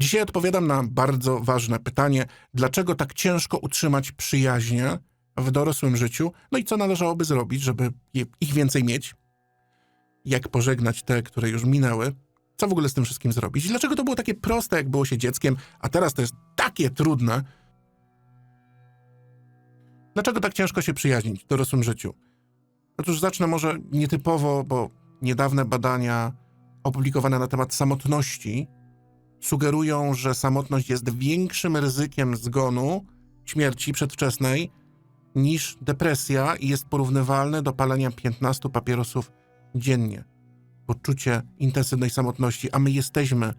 Dzisiaj odpowiadam na bardzo ważne pytanie, dlaczego tak ciężko utrzymać przyjaźnie w dorosłym życiu, no i co należałoby zrobić, żeby ich więcej mieć, jak pożegnać te, które już minęły, co w ogóle z tym wszystkim zrobić, dlaczego to było takie proste, jak było się dzieckiem, a teraz to jest takie trudne. Dlaczego tak ciężko się przyjaźnić w dorosłym życiu? Otóż zacznę może nietypowo, bo niedawne badania opublikowane na temat samotności sugerują, że samotność jest większym ryzykiem zgonu, śmierci przedwczesnej niż depresja i jest porównywalne do palenia 15 papierosów dziennie. Poczucie intensywnej samotności, a my jesteśmy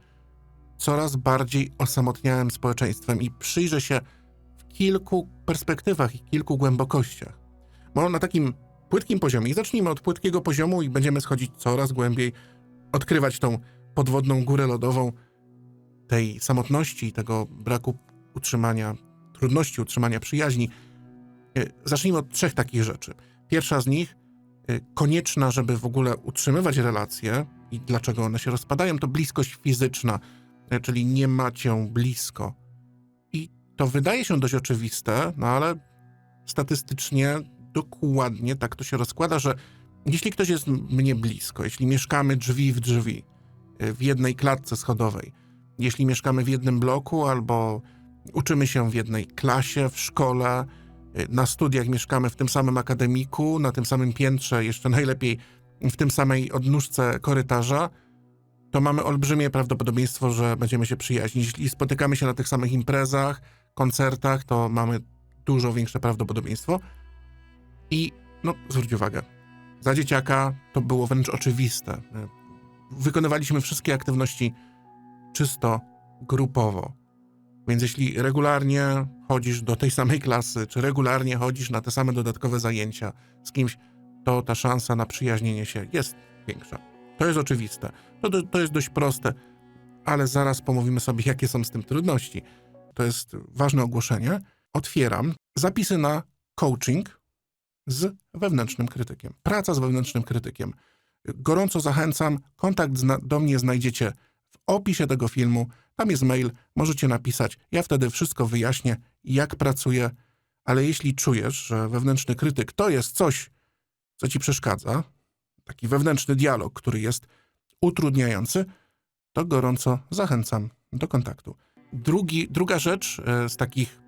coraz bardziej osamotniałym społeczeństwem i przyjrzę się w kilku perspektywach i kilku głębokościach. Bo na takim płytkim poziomie, i zacznijmy od płytkiego poziomu i będziemy schodzić coraz głębiej, odkrywać tą podwodną górę lodową tej samotności tego braku utrzymania, trudności utrzymania przyjaźni. E, Zacznijmy od trzech takich rzeczy. Pierwsza z nich, e, konieczna, żeby w ogóle utrzymywać relacje i dlaczego one się rozpadają, to bliskość fizyczna, e, czyli nie ma cię blisko. I to wydaje się dość oczywiste, no ale statystycznie dokładnie tak to się rozkłada, że jeśli ktoś jest mnie blisko, jeśli mieszkamy drzwi w drzwi, w jednej klatce schodowej, jeśli mieszkamy w jednym bloku albo uczymy się w jednej klasie, w szkole, y, na studiach mieszkamy w tym samym akademiku, na tym samym piętrze, jeszcze najlepiej w tym samej odnóżce korytarza, to mamy olbrzymie prawdopodobieństwo, że będziemy się przyjaźnić. Jeśli spotykamy się na tych samych imprezach, koncertach, to mamy dużo większe prawdopodobieństwo. I no, zwróć uwagę, za dzieciaka to było wręcz oczywiste. Y, Wykonywaliśmy wszystkie aktywności czysto grupowo. Więc jeśli regularnie chodzisz do tej samej klasy, czy regularnie chodzisz na te same dodatkowe zajęcia z kimś, to ta szansa na przyjaźnienie się jest większa. To jest oczywiste. To, to, jest dość proste, ale zaraz pomówimy sobie, jakie są z tym trudności. To jest ważne ogłoszenie. Otwieram zapisy na coaching z wewnętrznym krytykiem. Praca z wewnętrznym krytykiem. Gorąco zachęcam. Kontakt do mnie znajdziecie opisie tego filmu. Tam jest mail, możecie napisać. Ja wtedy wszystko wyjaśnię, jak pracuję, ale jeśli czujesz, że wewnętrzny krytyk to jest coś, co ci przeszkadza, taki wewnętrzny dialog, który jest utrudniający, to gorąco zachęcam do kontaktu. Drugi, druga rzecz e, z takich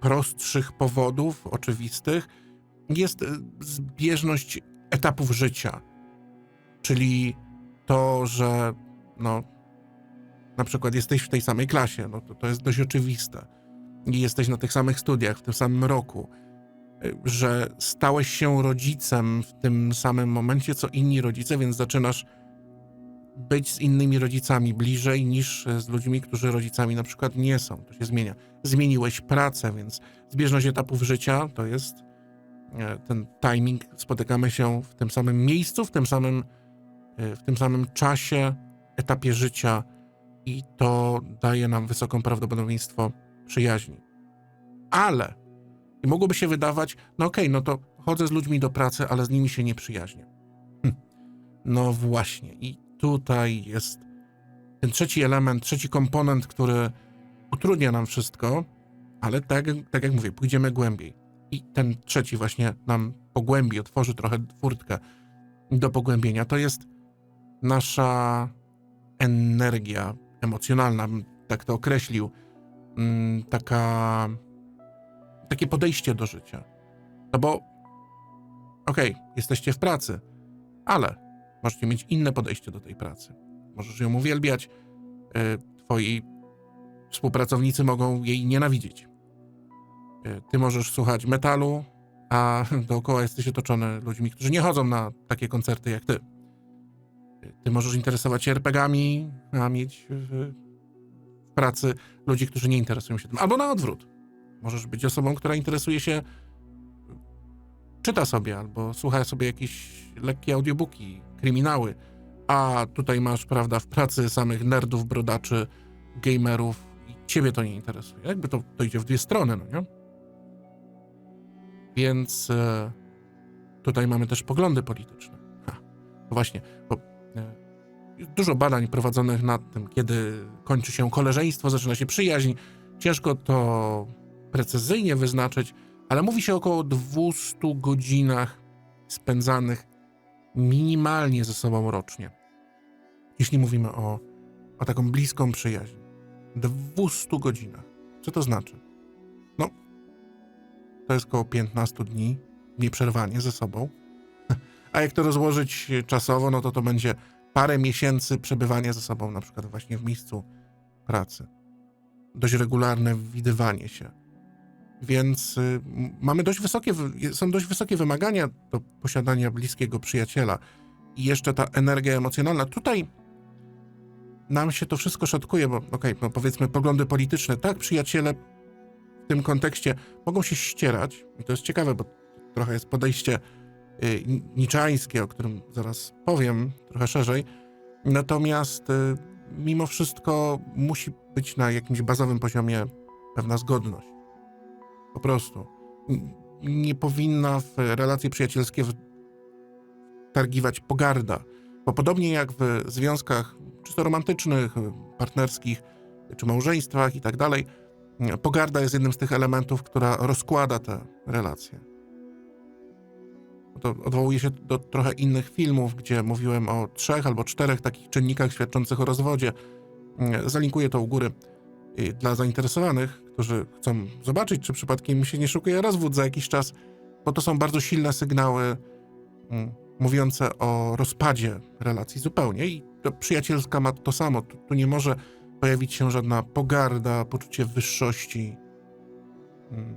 prostszych powodów, oczywistych, jest e, zbieżność etapów życia. Czyli to, że no, na przykład jesteś w tej samej klasie, no to, to jest dość oczywiste. I jesteś na tych samych studiach w tym samym roku, y, że stałeś się rodzicem w tym samym momencie, co inni rodzice, więc zaczynasz być z innymi rodzicami bliżej niż z ludźmi, którzy rodzicami na przykład nie są. To się zmienia. Zmieniłeś pracę, więc zbieżność etapów życia to jest e, ten timing. Spotykamy się w tym samym miejscu, w tym samym, e, w tym samym czasie, etapie życia i to daje nam wysoką prawdopodobieństwo przyjaźni. Ale i mogłoby się wydawać, no okej, no to chodzę z ludźmi do pracy, ale z nimi się nie przyjaźnię. Hm. No właśnie, i tutaj jest ten trzeci element, trzeci komponent, który utrudnia nam wszystko, ale tak, tak jak mówię, pójdziemy głębiej. I ten trzeci właśnie nam pogłębi, otworzy trochę furtkę do pogłębienia. To jest nasza energia emocjonalna, tak to określił, mm, taka, takie podejście do życia. No bo, okej, jesteście w pracy, ale możecie mieć inne podejście do tej pracy. Możesz ją uwielbiać, y, twoi współpracownicy mogą jej nienawidzić. Y, Ty możesz słuchać metalu, a dookoła jesteś otoczony ludźmi, którzy nie chodzą na takie koncerty jak ty. Ty możesz interesować się RPGami, a mieć w, w pracy ludzi, którzy nie interesują się tym. Albo na odwrót. Możesz być osobą, która interesuje się, czyta sobie albo słucha sobie jakieś lekkie audiobooki, kryminały, a tutaj masz, prawda, w pracy samych nerdów, brodaczy, gamerów i ciebie to nie interesuje. Jakby to, to idzie w dwie strony, no nie? Więc e, tutaj mamy też poglądy polityczne. Ha, właśnie, bo e, dużo badań prowadzonych nad tym, kiedy kończy się koleżeństwo, zaczyna się przyjaźń. Ciężko to precyzyjnie wyznaczyć, ale mówi się około 200 godzinach spędzanych minimalnie ze sobą rocznie. Jeśli mówimy o, o taką bliską przyjaźń. 200 godzinach. Co to znaczy? No, to jest około 15 dni nieprzerwanie ze sobą. A jak to rozłożyć czasowo, no to to będzie parę miesięcy przebywania ze sobą, na przykład właśnie w miejscu pracy. Dość regularne widywanie się. Więc y, mamy dość wysokie, wy- są dość wysokie wymagania do posiadania bliskiego przyjaciela. I jeszcze ta energia emocjonalna. Tutaj nam się to wszystko szatkuje, bo okej, no powiedzmy poglądy polityczne, tak, przyjaciele w tym kontekście mogą się ścierać. I to jest ciekawe, bo trochę jest podejście niczańskie, o którym zaraz powiem trochę szerzej. Natomiast y, mimo wszystko musi być na jakimś bazowym poziomie pewna zgodność. Po prostu. Nie powinna w relacje przyjacielskie targiwać pogarda. Bo podobnie jak w związkach czysto romantycznych, y, partnerskich czy małżeństwach i tak dalej, y, pogarda jest jednym z tych elementów, która rozkłada te relacje. To odwołuje się do trochę innych filmów, gdzie mówiłem o trzech albo czterech takich czynnikach świadczących o rozwodzie. Y, Zalinkuję to u góry dla zainteresowanych, którzy chcą zobaczyć, czy przypadkiem się nie szukuje rozwód za jakiś czas, bo to są bardzo silne sygnały mm, mówiące o rozpadzie relacji zupełnie i to przyjacielska ma to samo. Tu, tu nie może pojawić się żadna pogarda, poczucie wyższości, mm,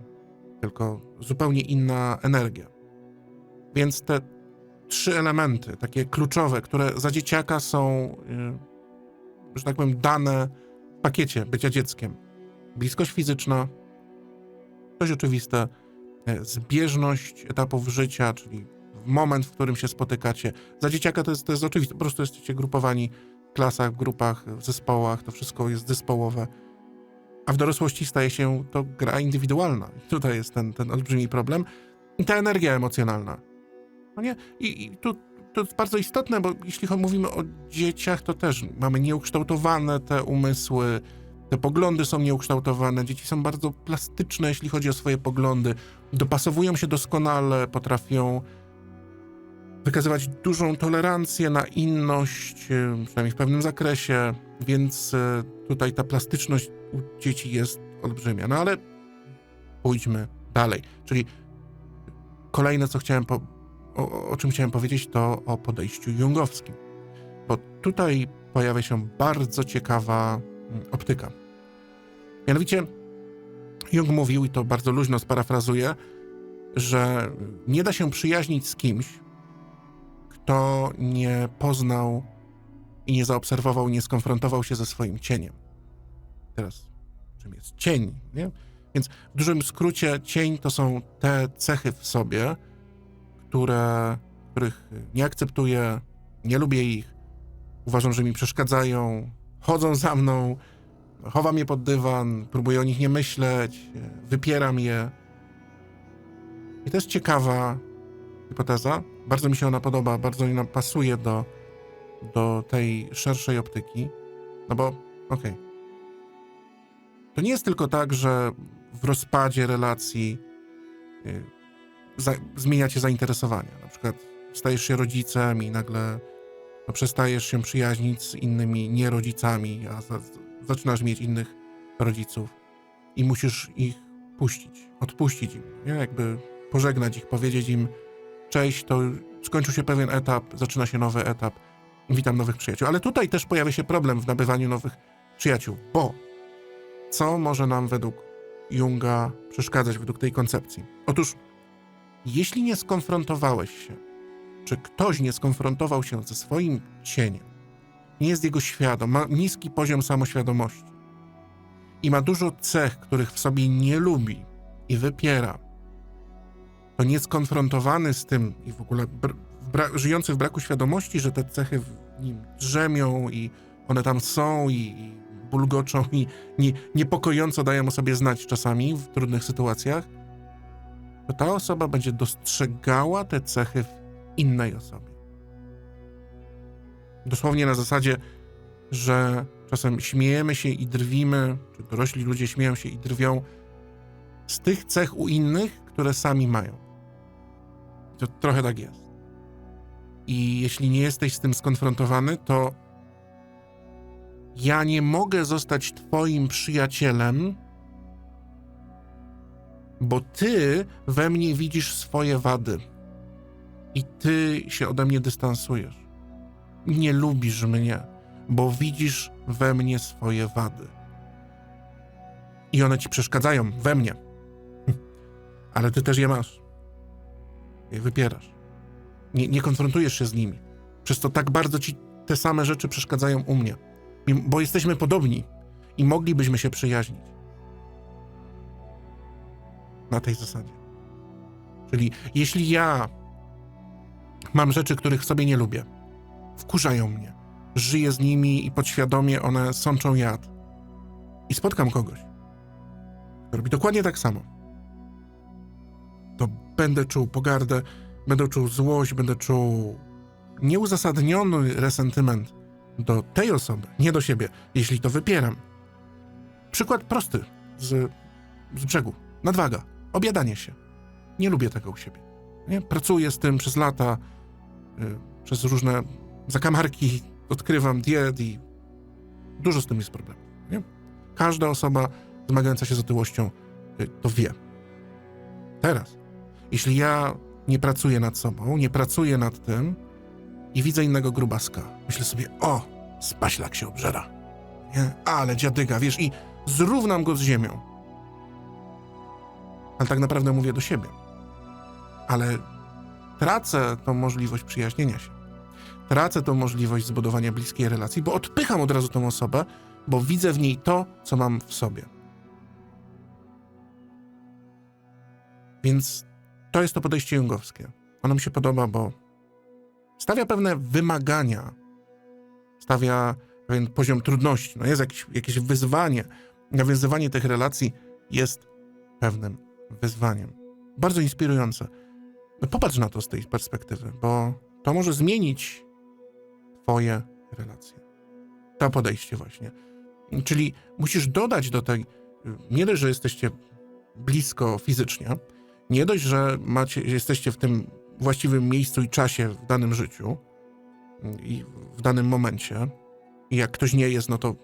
tylko zupełnie inna energia. Więc te trzy elementy, takie kluczowe, które za dzieciaka są, y, że tak powiem, dane w pakiecie bycia dzieckiem. Bliskość fizyczna, dość oczywiste, e, zbieżność etapów życia, czyli moment, w którym się spotykacie. Za dzieciaka to jest, to jest oczywiste, po prostu jesteście grupowani w klasach, w grupach, w zespołach, to wszystko jest zespołowe. A w dorosłości staje się to gra indywidualna. I tutaj jest ten, ten olbrzymi problem. I ta energia emocjonalna. No nie? I, i tu, to jest bardzo istotne, bo jeśli mówimy o dzieciach, to też mamy nieukształtowane te umysły, te poglądy są nieukształtowane, dzieci są bardzo plastyczne, jeśli chodzi o swoje poglądy, dopasowują się doskonale, potrafią wykazywać dużą tolerancję na inność, e, przynajmniej w pewnym zakresie, więc e, tutaj ta plastyczność u dzieci jest olbrzymia. No ale pójdźmy dalej. Czyli kolejne, co chciałem po, o, o czym chciałem powiedzieć, to o podejściu jungowskim. Bo tutaj pojawia się bardzo ciekawa mm, optyka. Mianowicie Jung mówił, i to bardzo luźno sparafrazuję, że nie da się przyjaźnić z kimś, kto nie poznał i nie zaobserwował, nie skonfrontował się ze swoim cieniem. Teraz, czym jest cień? Nie? Więc w dużym skrócie, cień to są te cechy w sobie, które, których nie akceptuję, nie lubię ich, uważam, że mi przeszkadzają, chodzą za mną, chowam je pod dywan, próbuję o nich nie myśleć, wypieram je. I to jest ciekawa hipoteza. Bardzo mi się ona podoba, bardzo ona pasuje do, do tej szerszej optyki. No bo, okej. To nie jest tylko tak, że w rozpadzie relacji za, zmieniacie zainteresowania. Na przykład stajesz się rodzicem i nagle no, przestajesz się przyjaźnić z innymi nierodzicami, a za, zaczynasz mieć innych rodziców i musisz ich puścić, odpuścić im, nie? jakby pożegnać ich, powiedzieć im cześć, to skończył się pewien etap, zaczyna się nowy etap, witam nowych przyjaciół. Ale tutaj też pojawia się problem w nabywaniu nowych przyjaciół, bo co może nam według Junga przeszkadzać według tej koncepcji? Otóż, jeśli nie skonfrontowałeś się, czy ktoś nie skonfrontował się ze swoim cieniem, nie jest jego świadom, ma niski poziom samoświadomości i ma dużo cech, których w sobie nie lubi i wypiera, to nieskonfrontowany z tym i w ogóle żyjący w braku świadomości, że te cechy w nim drzemią i one tam są i, i bulgoczą i nie, niepokojąco dają o sobie znać czasami w trudnych sytuacjach, to ta osoba będzie dostrzegała te cechy w innej osobie. Dosłownie na zasadzie, że czasem śmiejemy się i drwimy, czy dorośli ludzie śmieją się i drwią z tych cech u innych, które sami mają. To trochę tak jest. I jeśli nie jesteś z tym skonfrontowany, to ja nie mogę zostać Twoim przyjacielem, bo Ty we mnie widzisz swoje wady i Ty się ode mnie dystansujesz. Nie lubisz mnie, bo widzisz we mnie swoje wady. I one ci przeszkadzają we mnie. Ale Ty też je masz. Je wypierasz. Nie, nie konfrontujesz się z nimi. Przez to tak bardzo ci te same rzeczy przeszkadzają u mnie. Bo jesteśmy podobni i moglibyśmy się przyjaźnić. Na tej zasadzie. Czyli jeśli ja mam rzeczy, których w sobie nie lubię, wkurzają mnie, żyję z nimi i podświadomie one sączą jad, i spotkam kogoś, kto robi dokładnie tak samo, to będę czuł pogardę, będę czuł złość, będę czuł nieuzasadniony resentyment do tej osoby, nie do siebie, jeśli to wypieram. Przykład prosty z, z brzegu. Nadwaga, obiadanie się. Nie lubię tego u siebie. Nie? Pracuję z tym przez lata, y, przez różne zakamarki, odkrywam diet i dużo z tym jest problemów. Każda osoba zmagająca się z otyłością y, to wie. Teraz, jeśli ja nie pracuję nad sobą, nie pracuję nad tym i widzę innego grubaska, myślę sobie, o, spaślak się obżera. Nie? Ale dziadyga, wiesz, i zrównam go z ziemią. Ale tak naprawdę mówię do siebie. Ale tracę tą możliwość przyjaźnienia się. Tracę tą możliwość zbudowania bliskiej relacji, bo odpycham od razu tą osobę, bo widzę w niej to, co mam w sobie. Więc to jest to podejście jungowskie. Ono mi się podoba, bo stawia pewne wymagania, stawia pewien poziom trudności. No jest jakieś, jakieś wyzwanie. Nawiązywanie tych relacji jest pewnym wyzwaniem. Bardzo inspirujące. No popatrz na to z tej perspektywy, bo to może zmienić Twoje relacje. To podejście, właśnie. Czyli musisz dodać do tej, nie dość, że jesteście blisko fizycznie, nie dość, że macie, jesteście w tym właściwym miejscu i czasie w danym życiu i w danym momencie, i jak ktoś nie jest, no to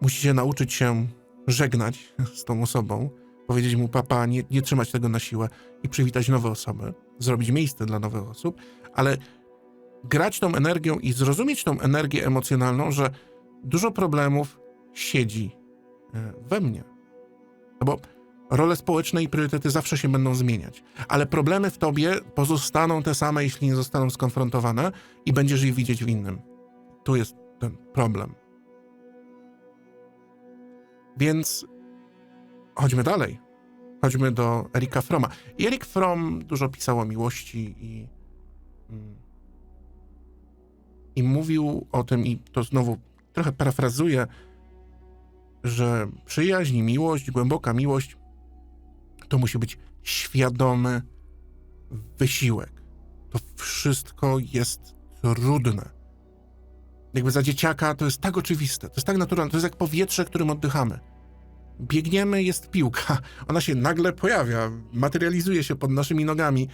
musicie nauczyć się żegnać z tą osobą, powiedzieć mu papa, nie, nie trzymać tego na siłę i przywitać nowe osoby, zrobić miejsce dla nowych osób, ale grać tą energią i zrozumieć tą energię emocjonalną, że dużo problemów siedzi e, we mnie. No bo role społeczne i priorytety zawsze się będą zmieniać, ale problemy w tobie pozostaną te same, jeśli nie zostaną skonfrontowane i będziesz je widzieć w innym. Tu jest ten problem. Więc chodźmy dalej. Chodźmy do Erika Froma. I Erik Fromm dużo pisał o miłości i, mm, i mówił o tym, i to znowu trochę parafrazuję, że przyjaźń, miłość, głęboka miłość to musi być świadomy wysiłek. To wszystko jest trudne. Jakby za dzieciaka to jest tak oczywiste, to jest tak naturalne, to jest jak powietrze, którym oddychamy. Biegniemy, jest piłka, ona się nagle pojawia, materializuje się pod naszymi nogami,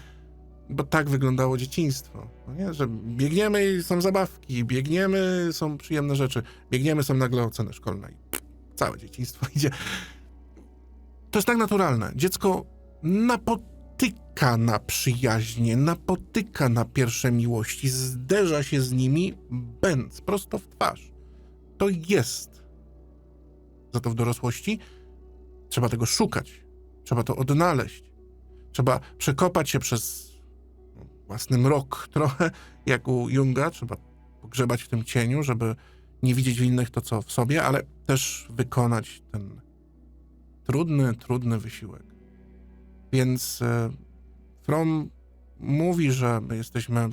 bo tak wyglądało dzieciństwo. No nie? Że biegniemy są zabawki, biegniemy, są przyjemne rzeczy, biegniemy, są nagle oceny szkolne i całe dzieciństwo idzie. To jest tak naturalne. Dziecko napotyka na przyjaźnie, napotyka na pierwsze miłości, zderza się z nimi, bęc prosto w twarz. To jest. Za to w dorosłości trzeba tego szukać, trzeba to odnaleźć, trzeba przekopać się przez własny mrok trochę, jak u Junga, trzeba pogrzebać w tym cieniu, żeby nie widzieć w innych to, co w sobie, ale też wykonać ten trudny, trudny wysiłek. Więc e, From mówi, że my jesteśmy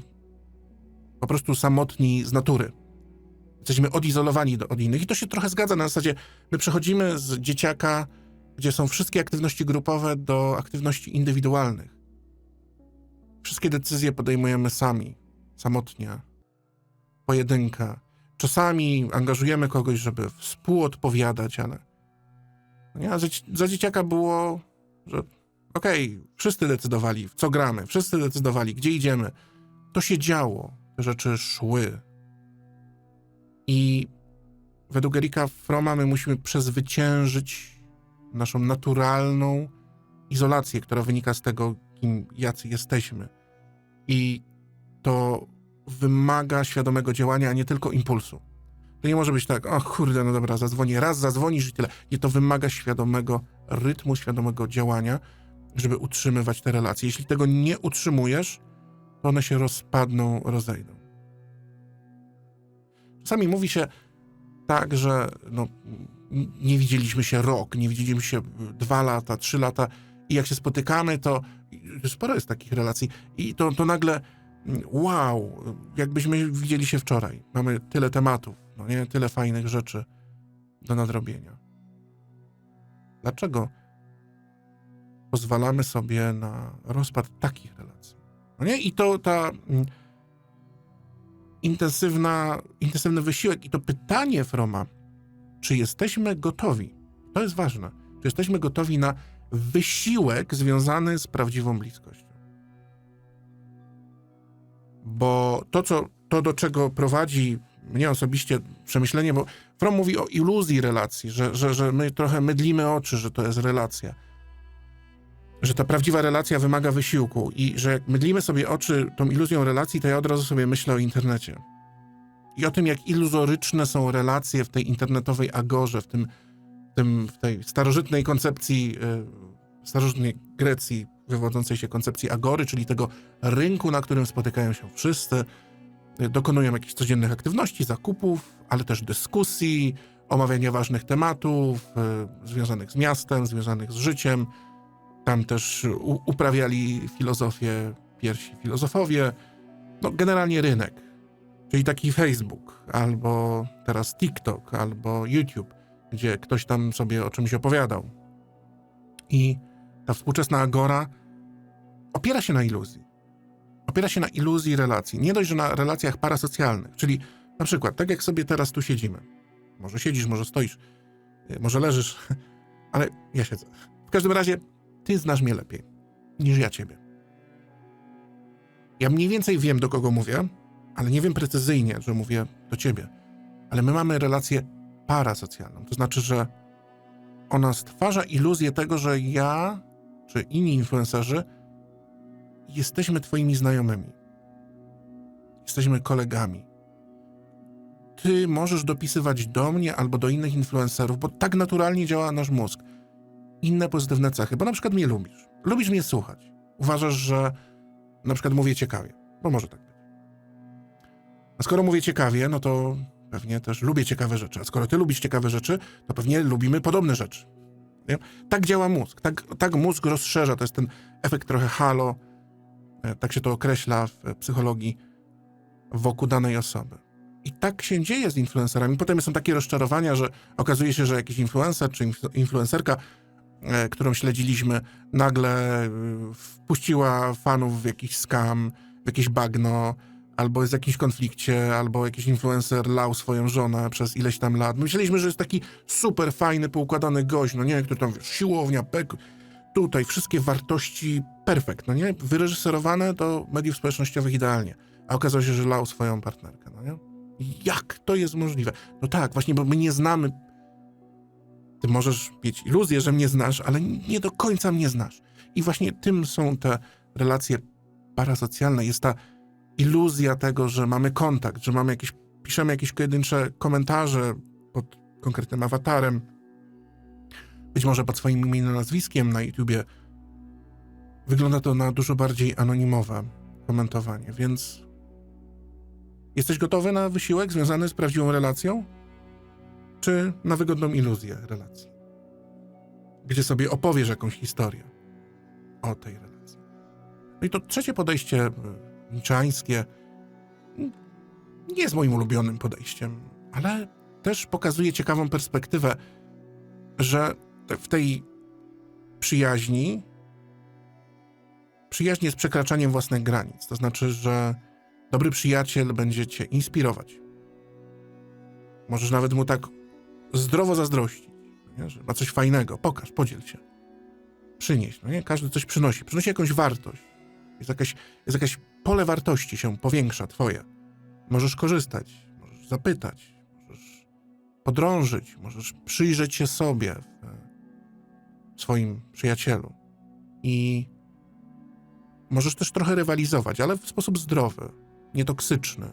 po prostu samotni z natury. Jesteśmy odizolowani do, od innych i to się trochę zgadza na zasadzie, my przechodzimy z dzieciaka, gdzie są wszystkie aktywności grupowe, do aktywności indywidualnych. Wszystkie decyzje podejmujemy sami, samotnie. pojedynkę. Czasami angażujemy kogoś, żeby współodpowiadać, ale no nie, za, za dzieciaka było, że okej, wszyscy decydowali, w co gramy, wszyscy decydowali, gdzie idziemy. To się działo, te rzeczy szły. I według Erika Froma my musimy przezwyciężyć naszą naturalną izolację, która wynika z tego, kim jacy jesteśmy. I to wymaga świadomego działania, a nie tylko impulsu. To nie może być tak, o kurde, no dobra, zadzwonię, raz zadzwonisz i tyle. Nie, to wymaga świadomego rytmu, świadomego działania, żeby utrzymywać te relacje. Jeśli tego nie utrzymujesz, to one się rozpadną, rozejdą. Czasami mówi się tak, że no, nie widzieliśmy się rok, nie widzieliśmy się dwa lata, trzy lata i jak się spotykamy, to sporo jest takich relacji i to, to nagle wow, jakbyśmy widzieli się wczoraj. Mamy tyle tematów, no nie? Tyle fajnych rzeczy do nadrobienia. Dlaczego pozwalamy sobie na rozpad takich relacji? No nie? I to ta mm, intensywna, intensywny wysiłek i to pytanie Froma, czy jesteśmy gotowi? To jest ważne. Czy jesteśmy gotowi na wysiłek związany z prawdziwą bliskością? Bo to, co, to do czego prowadzi mnie osobiście przemyślenie, bo From mówi o iluzji relacji, że, że, że my trochę mydlimy oczy, że to jest relacja. Że ta prawdziwa relacja wymaga wysiłku i że jak mydlimy sobie oczy tą iluzją relacji, to ja od razu sobie myślę o internecie. I o tym, jak iluzoryczne są relacje w tej internetowej agorze, w, tym, tym, w tej starożytnej koncepcji, yy, starożytnej Grecji, wywodzącej się koncepcji agory, czyli tego rynku, na którym spotykają się wszyscy, dokonują jakichś codziennych aktywności, zakupów, ale też dyskusji, omawiania ważnych tematów y, związanych z miastem, związanych z życiem. Tam też uprawiali filozofię pierwsi filozofowie. No, generalnie rynek, czyli taki Facebook, albo teraz TikTok, albo YouTube, gdzie ktoś tam sobie o czymś opowiadał. I ta współczesna agora opiera się na iluzji. Opiera się na iluzji relacji. Nie dość, że na relacjach parasocjalnych, czyli na przykład, tak jak sobie teraz tu siedzimy. Może siedzisz, może stoisz, y, może leżysz, ale ja siedzę. W każdym razie, ty znasz mnie lepiej niż ja ciebie. Ja mniej więcej wiem, do kogo mówię, ale nie wiem precyzyjnie, że mówię do ciebie. Ale my mamy relację parasocjalną. To znaczy, że ona stwarza iluzję tego, że ja czy inni influencerzy jesteśmy Twoimi znajomymi. Jesteśmy kolegami. Ty możesz dopisywać do mnie albo do innych influencerów, bo tak naturalnie działa nasz mózg. Inne pozytywne cechy, bo na przykład mnie lubisz. Lubisz mnie słuchać. Uważasz, że na przykład mówię ciekawie, bo może tak być. A skoro mówię ciekawie, no to pewnie też lubię ciekawe rzeczy. A skoro ty lubisz ciekawe rzeczy, to pewnie lubimy podobne rzeczy. Nie? Tak działa mózg. Tak, tak mózg rozszerza. To jest ten efekt trochę halo, E, tak się to określa w psychologii wokół danej osoby. I tak się dzieje z influencerami. Potem są takie rozczarowania, że okazuje się, że jakiś influencer czy influencerka, którą śledziliśmy, nagle e, wpuściła fanów w jakiś skam, w jakieś bagno, albo jest w jakimś konflikcie, albo jakiś influencer lał swoją żonę przez ileś tam lat. Myśleliśmy, że jest taki super fajny, poukładany gość, no nie, który tam wiesz, siłownia, pek, tutaj wszystkie wartości perfekt, no nie? Wyreżyserowane do mediów społecznościowych idealnie. A okazało się, że lał swoją partnerkę, no nie? Jak to jest możliwe? No tak, właśnie, bo my nie znamy. Ty możesz mieć iluzję, że mnie znasz, ale nie do końca mnie znasz. I właśnie tym są te relacje parasocjalne. Jest ta iluzja tego, że mamy kontakt, że mamy jakieś, piszemy jakieś pojedyncze komentarze pod konkretnym awatarem, być może pod swoim imieniem nazwiskiem na YouTubie, wygląda to na dużo bardziej anonimowe komentowanie, więc jesteś gotowy na wysiłek związany z prawdziwą relacją? Czy na wygodną iluzję relacji? Gdzie sobie opowiesz jakąś historię o tej relacji. No i to trzecie podejście, e, niczańskie, nie jest moim ulubionym podejściem, ale też pokazuje ciekawą perspektywę, że w tej przyjaźni przyjaźń jest przekraczaniem własnych granic. To znaczy, że Dobry przyjaciel będzie cię inspirować. Możesz nawet mu tak zdrowo zazdrościć, nie? że ma coś fajnego. Pokaż, podziel się. Przynieś. No nie? Każdy coś przynosi. Przynosi jakąś wartość. Jest jakaś, jest pole wartości się powiększa twoje. Możesz korzystać, możesz zapytać, możesz podrążyć, możesz przyjrzeć się sobie w swoim przyjacielu. I możesz też trochę rywalizować, ale w sposób zdrowy, nietoksyczny.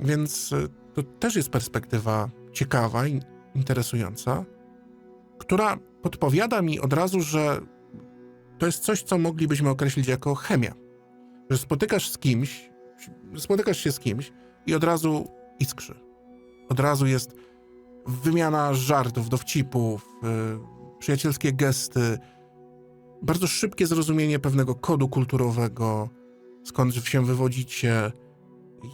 Więc y, to też jest perspektywa ciekawa i interesująca, która podpowiada mi od razu, że to jest coś, co moglibyśmy określić jako chemia. Że spotykasz z kimś, spotykasz się z kimś i od razu iskrzy. Od razu jest wymiana żartów, dowcipów, yy, przyjacielskie gesty, bardzo szybkie zrozumienie pewnego kodu kulturowego, skąd się wywodzicie,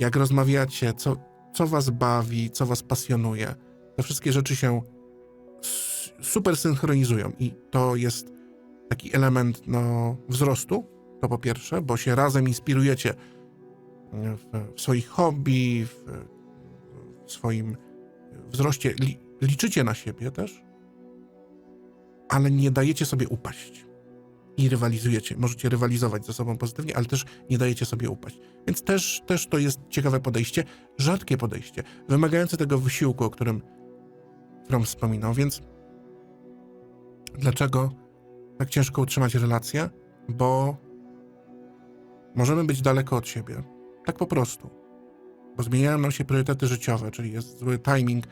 jak rozmawiacie, co, co was bawi, co was pasjonuje. Te wszystkie rzeczy się super synchronizują i to jest taki element no, wzrostu, to po pierwsze, bo się razem inspirujecie w, w swoich hobby, w, w swoim wzroście, li, liczycie na siebie też, ale nie dajecie sobie upaść i rywalizujecie. Możecie rywalizować ze sobą pozytywnie, ale też nie dajecie sobie upaść. Więc też, też to jest ciekawe podejście, rzadkie podejście, wymagające tego wysiłku, o którym From wspominał. Więc dlaczego tak ciężko utrzymać relacje? Bo możemy być daleko od siebie. Tak po prostu. Bo zmieniają nam się priorytety życiowe, czyli jest zły timing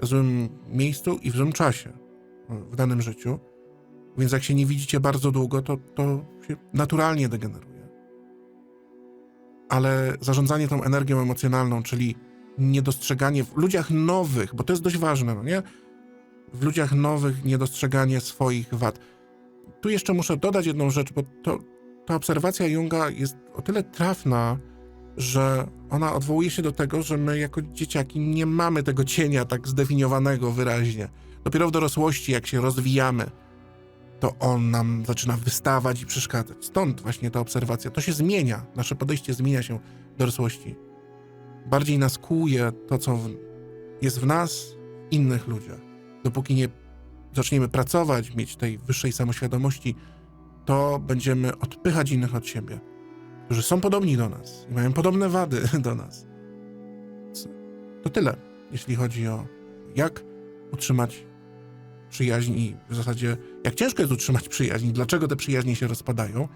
w złym miejscu i w złym czasie w danym życiu. Więc jak się nie widzicie bardzo długo, to, to się naturalnie degeneruje. Ale zarządzanie tą energią emocjonalną, czyli niedostrzeganie w ludziach nowych, bo to jest dość ważne, no nie? W ludziach nowych niedostrzeganie swoich wad. Tu jeszcze muszę dodać jedną rzecz, bo to, ta obserwacja Junga jest o tyle trafna, że ona odwołuje się do tego, że my jako dzieciaki nie mamy tego cienia tak zdefiniowanego wyraźnie. Dopiero w dorosłości, jak się rozwijamy, to on nam zaczyna wystawać i przeszkadzać. Stąd właśnie ta obserwacja. To się zmienia. Nasze podejście zmienia się w dorosłości. Bardziej nas kłuje to, co jest w nas, innych ludziach. Dopóki nie zaczniemy pracować, mieć tej wyższej samoświadomości, to będziemy odpychać innych od siebie, którzy są podobni do nas i mają podobne wady do nas. To tyle, jeśli chodzi o jak utrzymać przyjaźń i w zasadzie jak ciężko jest utrzymać przyjaźń, dlaczego te przyjaźnie się rozpadają,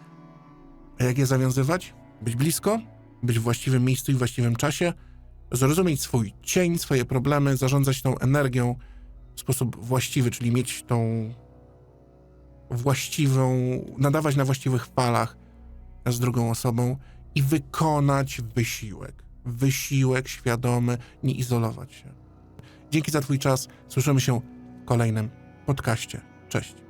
a jak je zawiązywać? Być blisko, być w właściwym miejscu i właściwym czasie, zrozumieć swój cień, swoje problemy, zarządzać tą energią w sposób właściwy, czyli mieć tą właściwą, nadawać na właściwych falach z drugą osobą i wykonać wysiłek. Wysiłek świadomy, nie izolować się. Dzięki za Twój czas. Słyszymy się w kolejnym podcaście. Cześć.